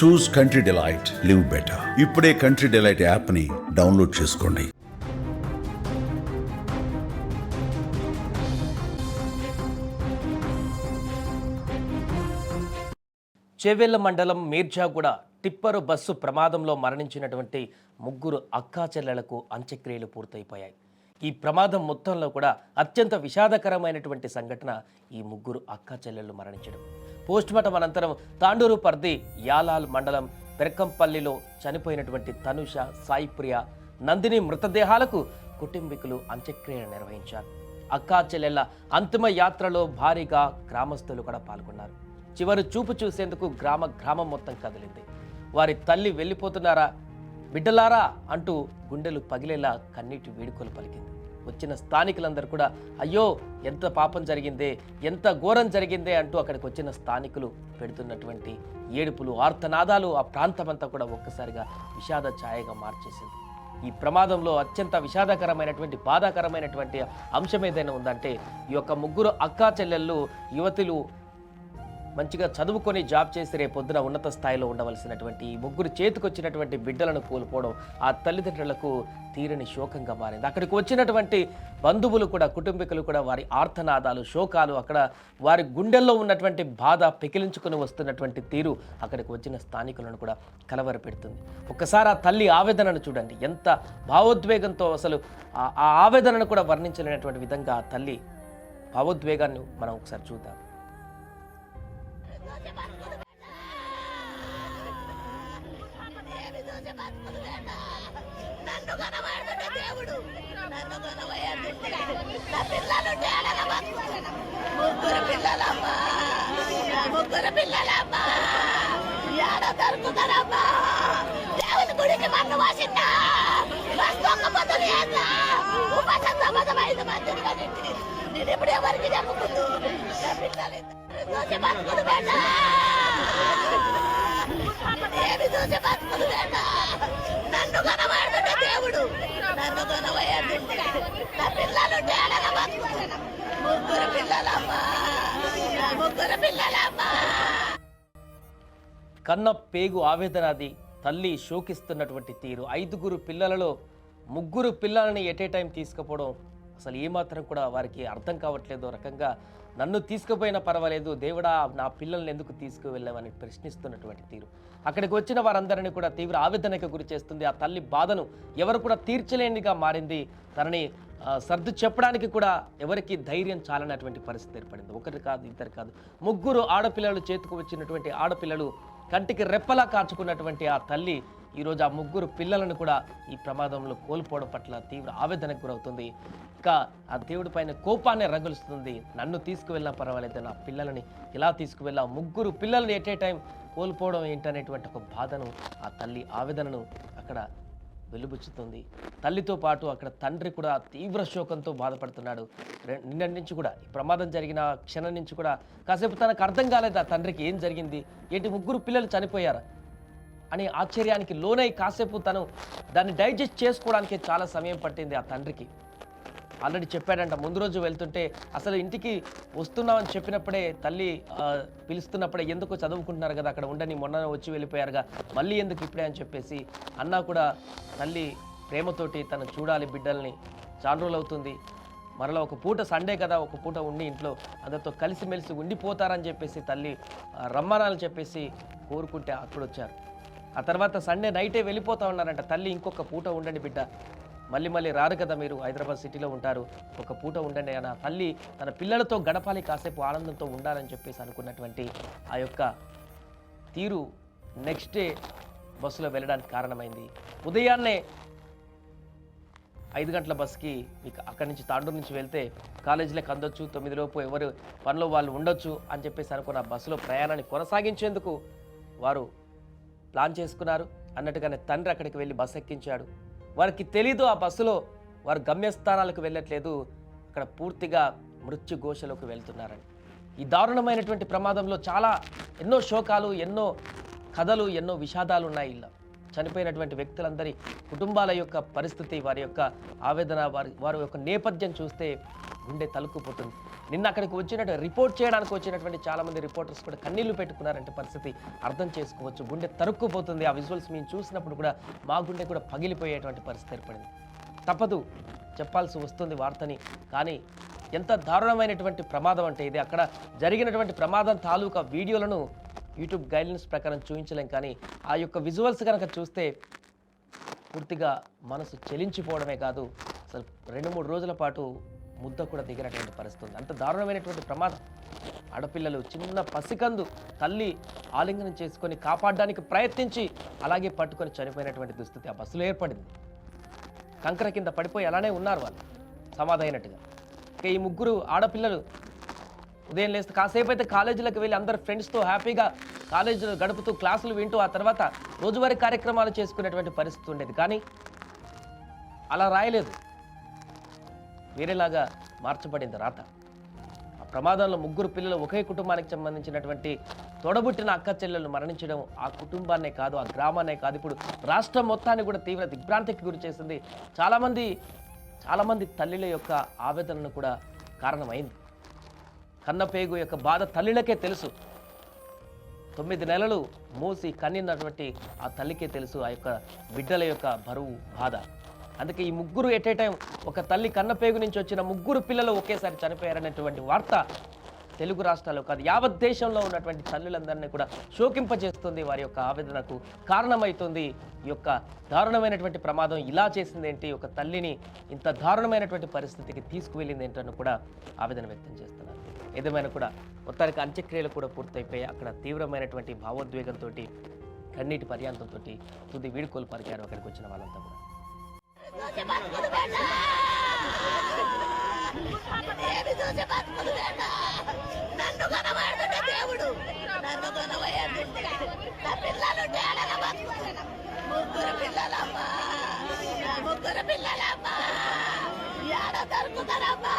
Choose country delight live better ఇప్పుడే country delight యాప్ని download చేసుకోండి. చేవెళ్ళ మండలం మీర్జాగూడ టిప్పరు బస్సు ప్రమాదంలో మరణించినటువంటి ముగ్గురు అక్కాచెల్లెలకు అంత్యక్రియలు పూర్తయిపోయాయి. ఈ ప్రమాదం మొత్తంలో కూడా అత్యంత విషాదకరమైనటువంటి సంఘటన ఈ ముగ్గురు అక్కాచెల్లెలు మరణించడం. పోస్టుమార్టం అనంతరం తాండూరు పర్ది యాలాల్ మండలం పెరకంపల్లిలో చనిపోయినటువంటి తనుష సాయిప్రియ నందిని మృతదేహాలకు కుటుంబీకులు అంత్యక్రియలు నిర్వహించారు. అక్కా చెల్లెళ్ళ అంతిమ యాత్రలో భారీగా గ్రామస్తులు కూడా పాల్గొన్నారు. చివరి చూపు చూసేందుకు గ్రామ గ్రామం మొత్తం కదిలింది. వారి తల్లి వెళ్ళిపోతున్నారా? బిడ్డలారా? అంటూ గుండెలు పగిలేలా కన్నీటి వేడుకలు పలికింది. వచ్చిన స్థానికులందరూ కూడా అయ్యో ఎంత పాపం జరిగిందే ఎంత ఘోరం జరిగిందే అంటూ అక్కడికి వచ్చిన స్థానికులు పెడుతున్నటువంటి ఏడుపులు ఆర్తనాదాలు ఆ ప్రాంతమంతా కూడా ఒక్కసారిగా విషాద ఛాయగా మార్చేసింది. ఈ ప్రమాదంలో అత్యంత విషాదకరమైనటువంటి బాధాకరమైనటువంటి అంశం ఏదైనా ఉందంటే ఈ యొక్క ముగ్గురు అక్కా చెల్లెళ్ళు యువతులు మంచిగా చదువుకొని జాబ్ చేసి రేపు పొద్దున ఉన్నత స్థాయిలో ఉండవలసినటువంటి ఈ ముగ్గురు చేతికొచ్చినటువంటి బిడ్డలను కోల్పోవడం ఆ తల్లిదండ్రులకు తీరని శోకంగా మారింది. అక్కడికి వచ్చినటువంటి బంధువులు కూడా కుటుంబీకులు కూడా వారి ఆర్తనాదాలు శోకాలు అక్కడ వారి గుండెల్లో ఉన్నటువంటి బాధ పెకిలించుకొని వస్తున్నటువంటి తీరు అక్కడికి వచ్చిన స్థానికులను కూడా కలవరపెడుతుంది. ఒక్కసారి ఆ తల్లి ఆవేదనను చూడండి. ఎంత భావోద్వేగంతో అసలు ఆ- ఆ ఆవేదనను కూడా వర్ణించలేనటువంటి విధంగా ఆ తల్లి భావోద్వేగాన్ని మనం ఒకసారి చూద్దాం. దేవుడు. నన్ను కనబోయేది నా పిల్లలు ముగ్గురు పిల్లలమ్మా. ముగ్గురు పిల్లలమ్మా. ఏడ దొరుకుతారమ్మా. దేవుని గుడికి మన్ను వాసిందా బస్సొక్క పొద్దులు ఏందా ఉపసం సంబంధం ఐదు మందిని కానీ నేను ఇప్పుడు ఎవరికి చెప్పుకుంటూ? నా పిల్లలు చూసి బతుకులు పెట్టా ఏమి చూసి బతుకులు పెట్టా నన్ను కనబడుతుంటే దేవుడు నన్ను కనబోయేది నా పిల్లలు తేడగా బతుకుతాను ముగ్గురు పిల్లలమ్మా నా ముగ్గురు పిల్లలమ్మా కన్న పేగు ఆవేదనాది తల్లి శోకిస్తున్నటువంటి తీరు. ఐదుగురు పిల్లలలో ముగ్గురు పిల్లలని ఎట్ ఏ టైం తీసుకుపోవడం అసలు ఏమాత్రం కూడా వారికి అర్థం కావట్లేదు. రకంగా నన్ను తీసుకుపోయినా పర్వాలేదు దేవుడా నా పిల్లల్ని ఎందుకు తీసుకువెళ్ళామని ప్రశ్నిస్తున్నటువంటి తీరు. అక్కడికి వచ్చిన వారందరినీ కూడా తీవ్ర ఆవేదనకు గురి చేస్తుంది. ఆ తల్లి బాధను ఎవరు కూడా తీర్చలేనిగా మారింది. తనని సర్దు చెప్పడానికి కూడా ఎవరికి ధైర్యం చాలనటువంటి పరిస్థితి ఏర్పడింది. ఒకటి కాదు ఇద్దరు కాదు. ముగ్గురు ఆడపిల్లలు చేతికి వచ్చినటువంటి ఆడపిల్లలు కంటికి రెప్పలా కాచుకున్నటువంటి ఆ తల్లి ఈరోజు ఆ ముగ్గురు పిల్లలను కూడా ఈ ప్రమాదంలో కోల్పోవడం పట్ల తీవ్ర ఆవేదనకు గురవుతుంది. ఇంకా ఆ దేవుడి పైన కోపాన్ని రగులుస్తుంది. నన్ను తీసుకువెళ్ళినా పర్వాలేదు నా పిల్లలని ఇలా తీసుకువెళ్ళా ముగ్గురు పిల్లల్ని ఎట్ ఏ టైం కోల్పోవడం ఏంటనేటువంటి ఒక బాధను ఆ తల్లి ఆవేదనను అక్కడ వెలుబుచ్చుతుంది. తల్లితో పాటు అక్కడ తండ్రి కూడా తీవ్ర శోకంతో బాధపడుతున్నాడు. నిన్నటి నుంచి కూడా ఈ ప్రమాదం జరిగిన క్షణం నుంచి కూడా కాసేపు తనకు అర్థం కాలేదు ఆ తండ్రికి ఏం జరిగింది ఏంటి ముగ్గురు పిల్లలు చనిపోయారు అనే ఆశ్చర్యానికి లోనై కాసేపు తను దాన్ని డైజెస్ట్ చేసుకోవడానికి చాలా సమయం పట్టింది ఆ తండ్రికి. ఆల్రెడీ చెప్పాడంట. ముందు రోజు వెళ్తుంటే అసలు ఇంటికి వస్తున్నామని చెప్పినప్పుడే తల్లి పిలుస్తున్నప్పుడే ఎందుకు చదువుకుంటున్నారు కదా అక్కడ ఉండని మొన్న వచ్చి వెళ్ళిపోయారుగా మళ్ళీ ఎందుకు ఇప్పుడే అని చెప్పేసి అన్నా కూడా తల్లి ప్రేమతోటి తను చూడాలి బిడ్డల్ని. చాలా అవుతుంది. మరలా ఒక పూట సండే కదా ఒక పూట ఉండి ఇంట్లో అందరితో కలిసిమెలిసి ఉండిపోతారని చెప్పేసి తల్లి రమ్మనాలని చెప్పేసి కోరుకుంటే అక్కడ వచ్చారు ఆ తర్వాత సండే నైటే వెళ్ళిపోతా ఉన్నారంట. తల్లి ఇంకొక పూట ఉండండి బిడ్డ. మళ్ళీ మళ్ళీ రారు కదా మీరు. హైదరాబాద్ సిటీలో ఉంటారు. ఒక పూట ఉండండి అని ఆ తల్లి తన పిల్లలతో గడపాలి కాసేపు ఆనందంతో ఉండాలని చెప్పేసి అనుకున్నటువంటి ఆ యొక్క తీరు నెక్స్ట్ డే బస్సులో వెళ్ళడానికి కారణమైంది. ఉదయాన్నే ఐదు గంటల బస్కి మీకు అక్కడి నుంచి తాండూరు నుంచి వెళ్తే కాలేజీలకు అందొచ్చు తొమ్మిది లోపు ఎవరు పనిలో వాళ్ళు ఉండొచ్చు అని చెప్పేసి అనుకున్న బస్సులో ప్రయాణాన్ని కొనసాగించేందుకు వారు ప్లాన్ చేసుకున్నారు. అన్నట్టుగానే తండ్రి అక్కడికి వెళ్ళి బస్సు ఎక్కించాడు. వారికి తెలీదు ఆ బస్సులో వారు గమ్యస్థానాలకు వెళ్ళట్లేదు. అక్కడ పూర్తిగా మృత్యు ఘోషలోకి వెళ్తున్నారని. ఈ దారుణమైనటువంటి ప్రమాదంలో చాలా ఎన్నో శోకాలు ఎన్నో కథలు ఎన్నో విషాదాలు ఉన్నాయి ఇలా చనిపోయినటువంటి వ్యక్తులందరి కుటుంబాల యొక్క పరిస్థితి వారి యొక్క ఆవేదన వారి వారి యొక్క నేపథ్యం చూస్తే గుండె తలుక్కుపోతుంది. నిన్న అక్కడికి వచ్చినట్టు రిపోర్ట్ చేయడానికి వచ్చినటువంటి చాలామంది రిపోర్టర్స్ కూడా కన్నీళ్ళు పెట్టుకున్నారంటే పరిస్థితి అర్థం చేసుకోవచ్చు. గుండె తరుక్కుపోతుంది. ఆ విజువల్స్ మేము చూసినప్పుడు కూడా మా గుండె కూడా పగిలిపోయేటువంటి పరిస్థితి ఏర్పడింది. తప్పదు చెప్పాల్సి వస్తుంది వార్తని. కానీ ఎంత దారుణమైనటువంటి ప్రమాదం అంటే ఇది. అక్కడ జరిగినటువంటి ప్రమాదం తాలూకా వీడియోలను యూట్యూబ్ గైడ్లైన్స్ ప్రకారం చూపించలేం కానీ ఆ యొక్క విజువల్స్ కనుక చూస్తే పూర్తిగా మనసు చెలించిపోవడమే కాదు అసలు రెండు మూడు రోజుల పాటు ముద్ద కూడా దిగినటువంటి పరిస్థితి ఉంది. అంత దారుణమైనటువంటి ప్రమాదం. ఆడపిల్లలు చిన్న పసికందు తల్లి ఆలింగనం చేసుకొని కాపాడడానికి ప్రయత్నించి అలాగే పట్టుకొని చనిపోయినటువంటి దుస్థితి ఆ బస్సులో ఏర్పడింది. కంకర కింద పడిపోయి అలానే ఉన్నారు వాళ్ళు సమాధైనట్టుగా ఇక ఈ ముగ్గురు ఆడపిల్లలు ఉదయం లేస్తే కాసేపు అయితే కాలేజీలకు వెళ్ళి అందరు ఫ్రెండ్స్తో హ్యాపీగా కాలేజీలో గడుపుతూ క్లాసులు వింటూ ఆ తర్వాత రోజువారీ కార్యక్రమాలు చేసుకునేటువంటి పరిస్థితి ఉండేది. కానీ అలా రాయలేదు. వేరేలాగా మార్చబడింది రాత. ఆ ప్రమాదంలో ముగ్గురు పిల్లలు ఒకే కుటుంబానికి సంబంధించినటువంటి తొడబుట్టిన అక్క చెల్లెలు మరణించడం ఆ కుటుంబాన్నే కాదు ఆ గ్రామాన్నే కాదు. ఇప్పుడు రాష్ట్రం మొత్తాన్ని కూడా తీవ్ర దిగ్భ్రాంతికి గురి చేసింది. చాలామంది చాలామంది తల్లుల యొక్క ఆవేదనను కూడా కారణమైంది. కన్నపేగు యొక్క బాధ తల్లిలకే తెలుసు. తొమ్మిది నెలలు మూసి కన్నినటువంటి ఆ తల్లికే తెలుసు ఆ యొక్క బిడ్డల యొక్క బరువు బాధ. అందుకే ఈ ముగ్గురు ఎట్ ఏ టైం ఒక తల్లి కన్నపేగు నుంచి వచ్చిన ముగ్గురు పిల్లలు ఒకేసారి చనిపోయారనేటువంటి వార్త తెలుగు రాష్ట్రాల్లో కాదు యావత్ దేశంలో ఉన్నటువంటి తల్లులందరినీ కూడా శోకింపజేస్తుంది. వారి యొక్క ఆవేదనకు కారణమవుతుంది ఈ యొక్క దారుణమైనటువంటి ప్రమాదం ఇలా చేసింది ఏంటి ఒక తల్లిని ఇంత దారుణమైనటువంటి పరిస్థితికి తీసుకువెళ్ళింది ఏంటని కూడా ఆవేదన వ్యక్తం చేస్తున్నారు. ఏదేమైనా కూడా మొత్తానికి అంత్యక్రియలు కూడా పూర్తయిపోయి అక్కడ తీవ్రమైనటువంటి భావోద్వేగంతో కన్నీటి పర్యాంతంతో తుది వీడుకోలు పరికారు అక్కడికి వచ్చిన వాళ్ళంతా కూడా ముగ్గురు పిల్లలమ్మా ముగ్గురు పిల్లలమ్మా ఏడ దొరుకుతారమ్మా